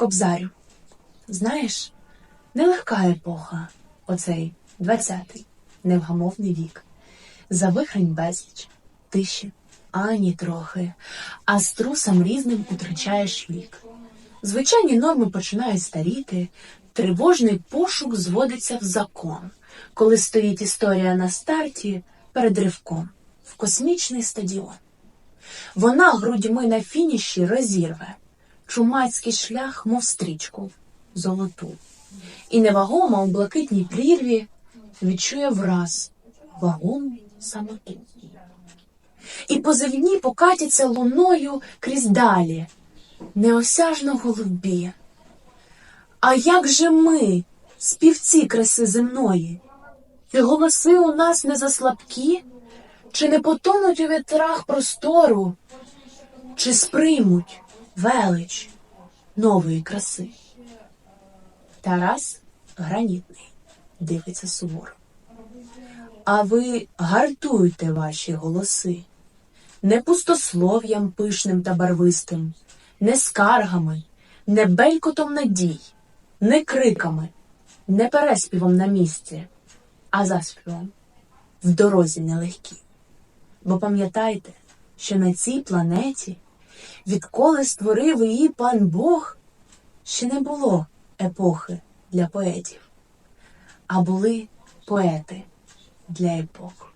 Кобзарю, знаєш, нелегка епоха, оцей двадцятий, невгамовний вік. Завихрень безліч, тиші, ані трохи, а струсам різним утрачаєш вік. Звичайні норми починають старіти, тривожний пошук зводиться в закон, коли стоїть історія на старті перед ривком в космічний стадіон. Вона грудьми на фініші розірве чумацький шлях, мов стрічку золоту, і невагома у блакитній прірві відчує враз вагому самоту. І позивні покатяться луною крізь далі, неосяжно голубі. А як же ми, співці краси земної? Чи голоси у нас не заслабкі? Чи не потонуть у вітрах простору? Чи сприймуть велич нової краси? Тарас гранітний дивиться суворо. А ви гартуйте ваші голоси, не пустослов'ям пишним та барвистим, не скаргами, не белькотом надій, не криками, не переспівом на місці, а заспівом в дорозі нелегкій. Бо пам'ятайте, що на цій планеті, відколи створив її пан Бог, ще не було епохи для поетів, а були поети для епох.